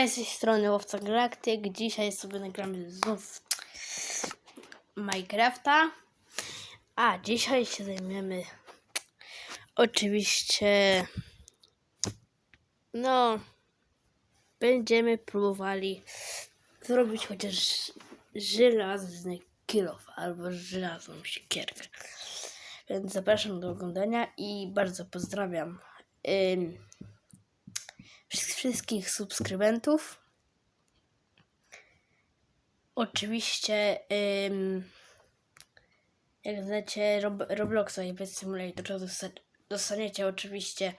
Cześć, z tej strony Łowca Galaktyk. Dzisiaj sobie nagramy znów Minecrafta. A dzisiaj się zajmiemy oczywiście no będziemy próbowali zrobić chociaż żelazny kilof albo żelazną siekierkę. Więc zapraszam do oglądania i bardzo pozdrawiam. Wszystkich subskrybentów. Oczywiście, ym, jak znacie Rob Robloxa i Pet Simulator, to dosta- dostaniecie oczywiście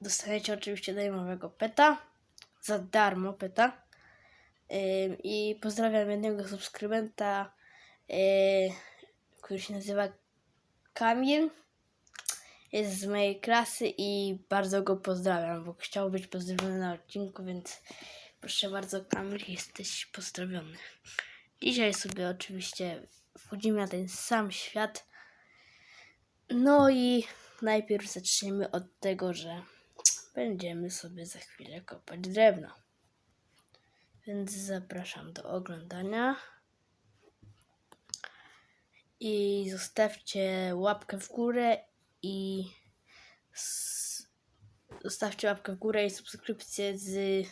dostaniecie oczywiście darmowego peta za darmo peta. Ym, I pozdrawiam jednego subskrybenta, yy, który się nazywa Kamil jest z mojej klasy i bardzo go pozdrawiam, bo chciał być pozdrowiony na odcinku, więc proszę bardzo, Kamil, jesteś pozdrowiony. Dzisiaj sobie oczywiście wchodzimy na ten sam świat. No i najpierw zaczniemy od tego, że będziemy sobie za chwilę kopać drewno. Więc zapraszam do oglądania. I zostawcie łapkę w górę i zostawcie łapkę w górę i subskrypcję z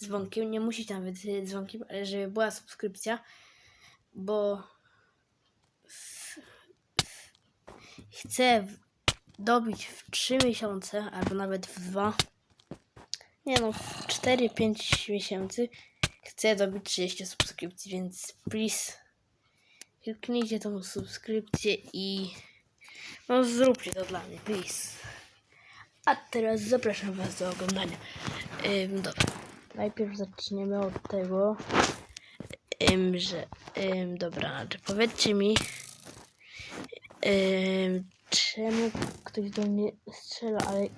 dzwonkiem. Nie musicie nawet z dzwonkiem, ale żeby była subskrypcja, bo chcę dobić w 3 miesiące, albo nawet w 2. Nie no, w 4-5 miesięcy chcę dobić 30 subskrypcji, więc please kliknijcie tą subskrypcję i no zróbcie to dla mnie, please. A teraz zapraszam Was do oglądania. Ym, dobra. Najpierw zaczniemy od tego, ym, że ym, dobra, czy powiedzcie mi, ym, czemu ktoś do mnie strzela, ale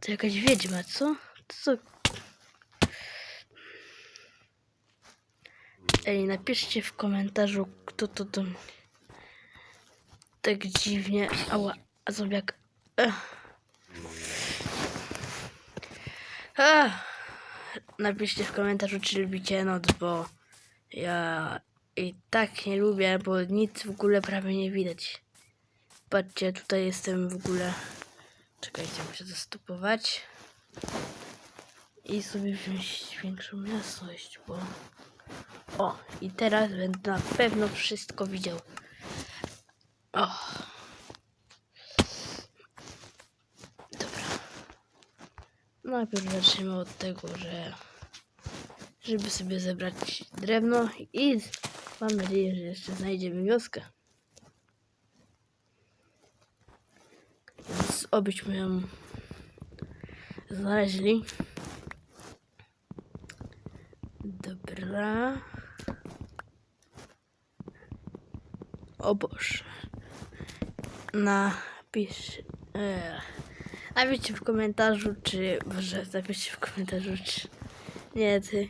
to jakaś wiedźma, co? Co? Ej, napiszcie w komentarzu, kto to do mnie tak dziwnie. Ała, a zombiak. Ech. Ech. Napiszcie w komentarzu, czy lubicie noc, bo ja i tak nie lubię, bo nic w ogóle prawie nie widać. Patrzcie, tutaj jestem w ogóle. Czekajcie, muszę zastopować. I sobie wziąć większą jasność, bo. O, i teraz będę na pewno wszystko widział. O. Dobra. Najpierw zacznijmy od tego, że żeby sobie zebrać drewno i mam nadzieję, że jeszcze znajdziemy wioskę. Więc obyśmy ją znaleźli. Dobra. O Boże. Napisz. E, napiszcie w komentarzu, czy. Boże, napiszcie w komentarzu, czy. Nie, ty.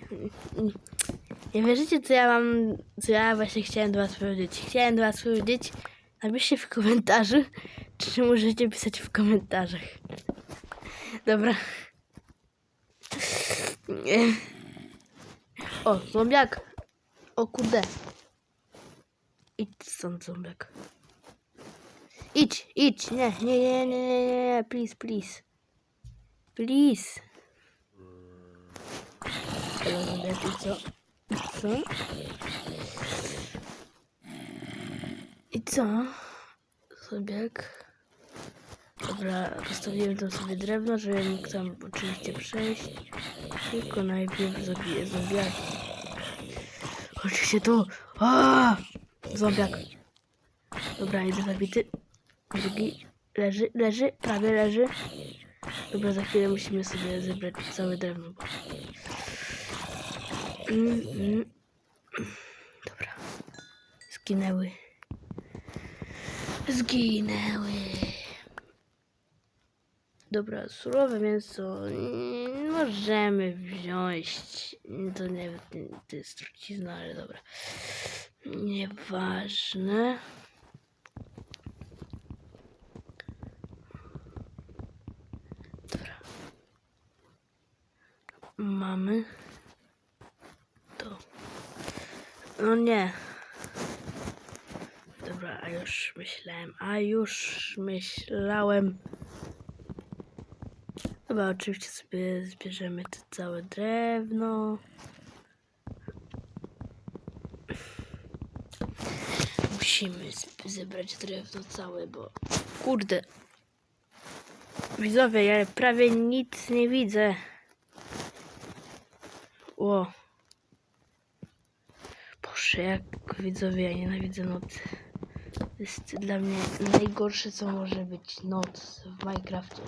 Nie wierzycie, co ja mam. Co ja właśnie chciałem do Was powiedzieć. Chciałem do Was powiedzieć. Napiszcie w komentarzu, czy możecie pisać w komentarzach. Dobra. O, zombiak. O kurde. Idź stąd, zombiak. Idź, idź. Nie, nie, nie, nie, nie, nie, nie. Please, please. Please. Zombiak, co? Co? I co? Zombiak. Dobra, postawiłem tam sobie drewno, żeby mógł tam oczywiście przejść. Tylko najpierw zabiję zombiaki. Chodźcie tu! Aaaa! Zombiak. Dobra, jeden zabity. Drugi leży, leży, prawie leży. Dobra, za chwilę musimy sobie zebrać całe drewno. Mm, mm. Dobra. Zginęły. Zginęły. Dobra, surowe mięso możemy wziąć. To nie to jest trucizna, ale dobra. Nieważne. Mamy to. No nie. Dobra, a już myślałem, a już myślałem. Dobra, oczywiście sobie zbierzemy to całe drewno. Musimy zebrać drewno całe, bo kurde. Widzowie, ja prawie nic nie widzę. Ło. Boże, jak widzowie, ja nienawidzę nocy. Jest dla mnie najgorsze, co może być noc w Minecrafcie.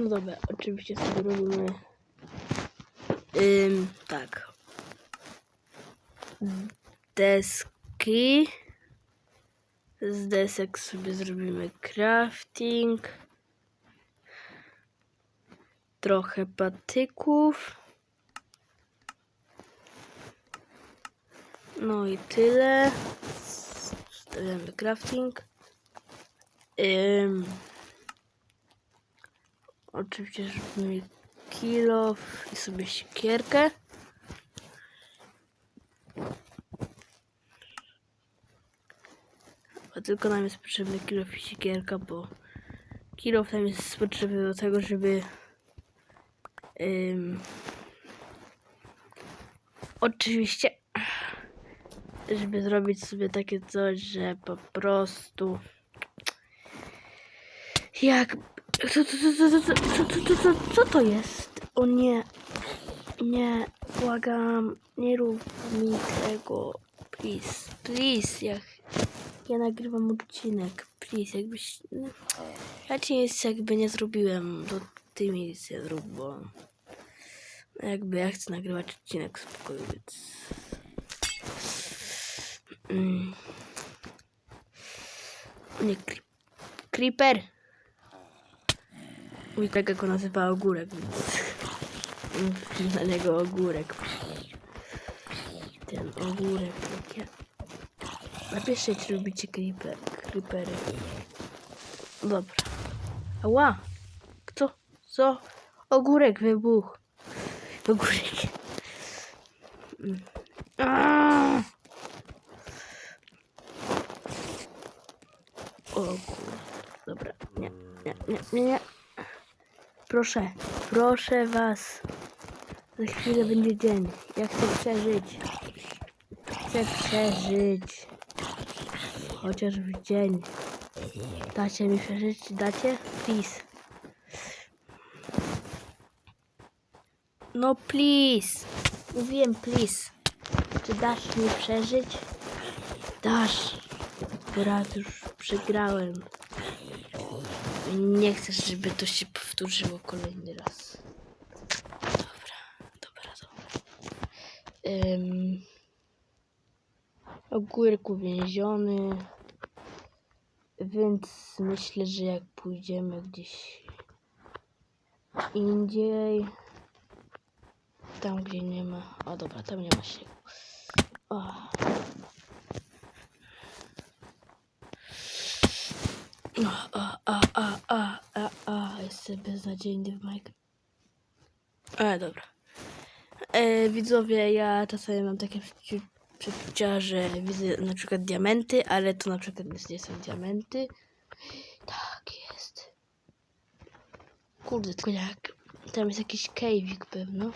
No dobra, oczywiście sobie robimy... Ym, tak. Deski. Z desek sobie zrobimy crafting. Trochę patyków. No i tyle. Stawiamy crafting. Ym, oczywiście zrobimy kilo i sobie siekierkę. A tylko nam jest potrzebny kilof i siekierka, bo kilof nam jest potrzebny do tego, żeby Ym, oczywiście, żeby zrobić sobie takie coś, że po prostu jak co, co, co, co, co, co, co, co to jest? O nie, nie, błagam, nie rób mi tego, please, please, jak ja nagrywam odcinek, please, jakbyś, raczej jest jakby nie zrobiłem, to ty mi nic nie zrób, bo jakby ja chcę nagrywać odcinek w spokoju, więc Mm. Nie, cre- creeper. Mój kolega go nazywa ogórek, więc na niego ogórek. Ten ogórek takie. Napiszcie, czy lubicie creeper, creepery. Dobra. Ała! Co? Ogórek wybuchł. Ogórek. O. Dobra, nie, nie, nie, nie, nie. Proszę, proszę was. Za chwilę będzie dzień. Ja chcę przeżyć. Chcę przeżyć. Chociaż w dzień. Dacie mi przeżyć? Dacie? Please. No please. Mówiłem please. Czy dasz mi przeżyć? Dasz. Bo raz już przegrałem. Nie chcę, żeby to się powtórzyło kolejny raz. Dobra, dobra, dobra. Ym, ogórek uwięziony. Więc myślę, że jak pójdziemy gdzieś indziej. Tam, gdzie nie ma. O, dobra, tam nie ma śniegu. O. A, a, a, a, a, a, a, jestem beznadziejny w Minecraft. Ale dobra. E, widzowie, ja czasami mam takie przeczu- przeczucia, że widzę na przykład diamenty, ale to na przykład nie są diamenty. Tak jest. Kurde, tylko jak... Tam jest jakiś cave'ik pewno.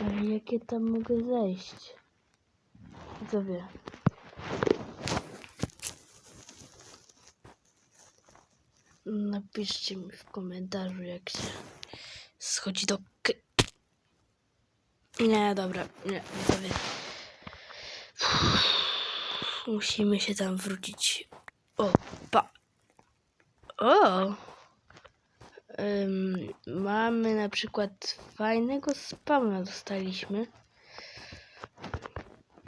Ale jakie tam mogę zejść? Widzowie. Napiszcie mi w komentarzu, jak się schodzi do. K nie, dobra, nie, widzowie. Musimy się tam wrócić. O, pa. O! Ym, mamy na przykład fajnego spawna dostaliśmy.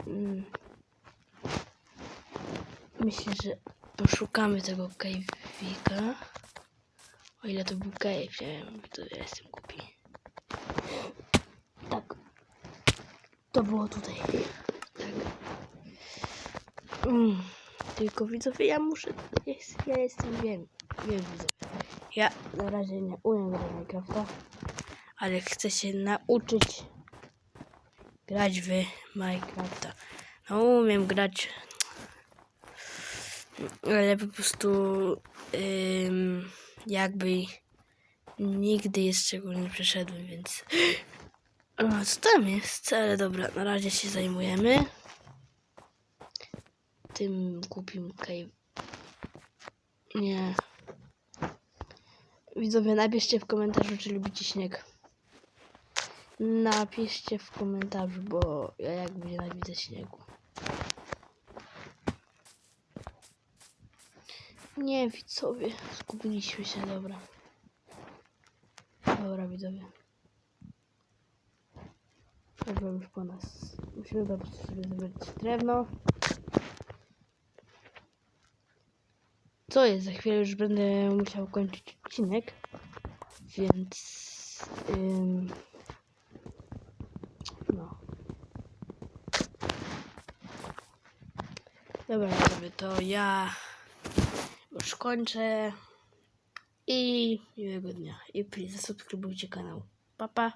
Ym. Myślę, że poszukamy tego cave'ika. O ile to był cave, nie wiem, to ja jestem głupi. Tak. To było tutaj. Tak. Mm. Tylko widzowie, ja muszę. Jest, ja jestem, wiem, wiem widzowie. Ja na razie nie umiem grać Minecrafta, ale chcę się nauczyć grać w Minecrafta. No umiem grać, ale po prostu ym, jakby nigdy jeszcze go nie przeszedłem, więc... Co tam jest? Ale dobra, na razie się zajmujemy tym głupim cave. Nie. Widzowie, napiszcie w komentarzu, czy lubicie śnieg. Napiszcie w komentarzu, bo ja jakby nienawidzę śniegu. Nie, widzowie, zgubiliśmy się, dobra. Dobra, widzowie. Dobra, już po nas. Musimy po prostu sobie zebrać drewno. Co jest? Za chwilę już będę musiał kończyć odcinek. Więc. Ym, no. Dobra, widzowie, to ja już kończę. I miłego dnia. I please zasubskrybujcie kanał. Pa, pa.